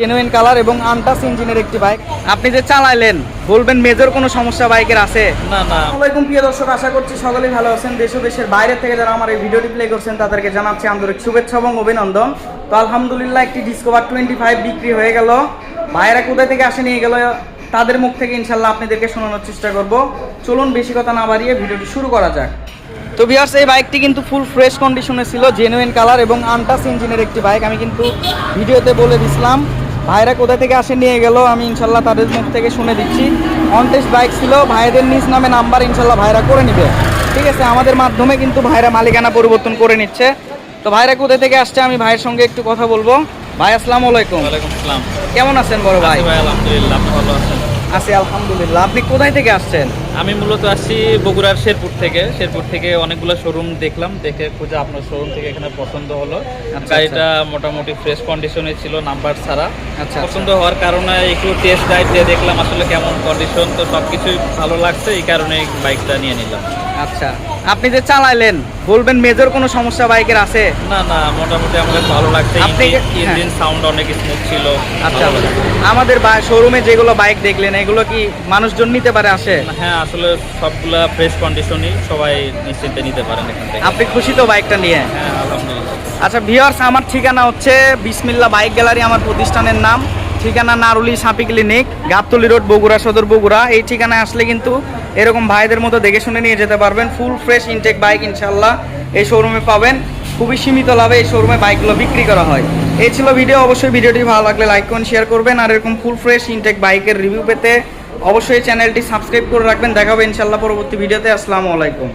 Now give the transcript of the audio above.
Genuine colour এবং আনটাস ইঞ্জিনের একটি বাইক আপনি যে চালাইলেন বলবেন মেজর কোনো সমস্যা বাইকের আছে? না না। আসসালামাইকুম প্রিয় দর্শক আশা করছি সকলেই ভালো আছেন। দেশ ও দেশের বাইরে থেকে যারা আমার এই ভিডিওটি প্লে করছেন তাদেরকে জানাচ্ছি আন্তরিক শুভেচ্ছা এবং অভিনন্দন। তো আলহামদুলিল্লাহ একটি ডিসকভার টোয়েন্টি ফাইভ বিক্রি হয়ে গেল। ভাইয়েরা কোথায় থেকে আসে নিয়ে গেল তাদের মুখ থেকে ইনশাল্লাহ আপনাদেরকে শোনানোর চেষ্টা করব। চলুন বেশি কথা না বাড়িয়ে ভিডিওটি শুরু করা যাক। তো বিয়ার্স এই বাইকটি কিন্তু ফুল ফ্রেশ কন্ডিশনে ছিল জেনুইন কালার এবং আনটাস ইঞ্জিনের একটি বাইক আমি কিন্তু ভিডিওতে বলে দিছিলাম ভাইরা কোথা থেকে আসে নিয়ে গেল আমি ইনশাল্লাহ তাদের মুখ থেকে শুনে দিচ্ছি। অনটেস্ট বাইক ছিল ভাইদের নিজ নামে নাম্বার ইনশাল্লাহ ভাইরা করে নিবে। ঠিক আছে আমাদের মাধ্যমে কিন্তু ভাইরা মালিকানা পরিবর্তন করে নিচ্ছে। তো ভাইরা কোথা থেকে আসছে আমি ভাইয়ের সঙ্গে একটু কথা বলব। ভাই আসসালামু আলাইকুম। কেমন আছেন বড় ভাই? ভাই আলহামদুলিল্লাহ আপনি ভালো আছেন? আছি আলহামদুলিল্লাহ। আপনি কোথায় থেকে আসছেন? আমি মূলত আসছি বগুড়ার শেরপুর থেকে। শেরপুর থেকে অনেকগুলো শোরুম দেখলাম দেখে খুঁজে আপনার শোরুম থেকে এখানে পছন্দ হলো। আচ্ছা, গাড়িটা মোটামুটি ফ্রেশ কন্ডিশনে ছিল নাম্বার ছাড়া। আচ্ছা, পছন্দ হওয়ার কারণে একটু টেস্ট ড্রাইভ দিয়ে দেখলাম আসলে কেমন কন্ডিশন তো সব কিছুই ভালো লাগছে এই কারণে বাইকটা নিয়ে নিলাম। আচ্ছা আপনি যে চালাইলেন বলবেন মেজর কোনো সমস্যা বাইকের আছে? না না মোটামুটি আমাদের ভালো লাগছে আপনি ইঞ্জিন সাউন্ড অনেক স্মুথ ছিল আচ্ছা। আমাদের শোরুমে যেগুলো বাইক দেখলেন এগুলো কি মানুষজন নিতে পারে আসে? হ্যাঁ আসলে সবগুলা ফ্রেশ কন্ডিশনই সবাই নিশ্চিন্তে নিতে পারেন এখান থেকে। আপনি খুশি তো বাইকটা নিয়ে? হ্যাঁ আলহামদুলিল্লাহ। আচ্ছা ভিওর্স আমার ঠিকানা হচ্ছে বিসমিল্লা বাইক গ্যালারি আমার প্রতিষ্ঠানের নাম। ঠিকানা নারুলি সাপি ক্লিনিক গাবতলি রোড বগুড়া সদর বগুড়া। এই ঠিকানায় আসলে কিন্তু এরকম ভাইদের মতো দেখে শুনে নিয়ে যেতে পারবেন। ফুল ফ্রেশ ইনটেক বাইক ইনশাল্লাহ এই শোরুমে পাবেন। খুবই সীমিত লাভে এই শোরুমে বাইকগুলো বিক্রি করা হয়। এই ছিল ভিডিও অবশ্যই ভিডিওটি ভালো লাগলে লাইক করুন শেয়ার করবেন। আর এরকম ফুল ফ্রেশ ইনটেক বাইকের রিভিউ পেতে অবশ্যই চ্যানেলটি সাবস্ক্রাইব করে রাখবেন। দেখা হবে ইনশাল্লাহ পরবর্তী ভিডিওতে। আসসালামু আলাইকুম।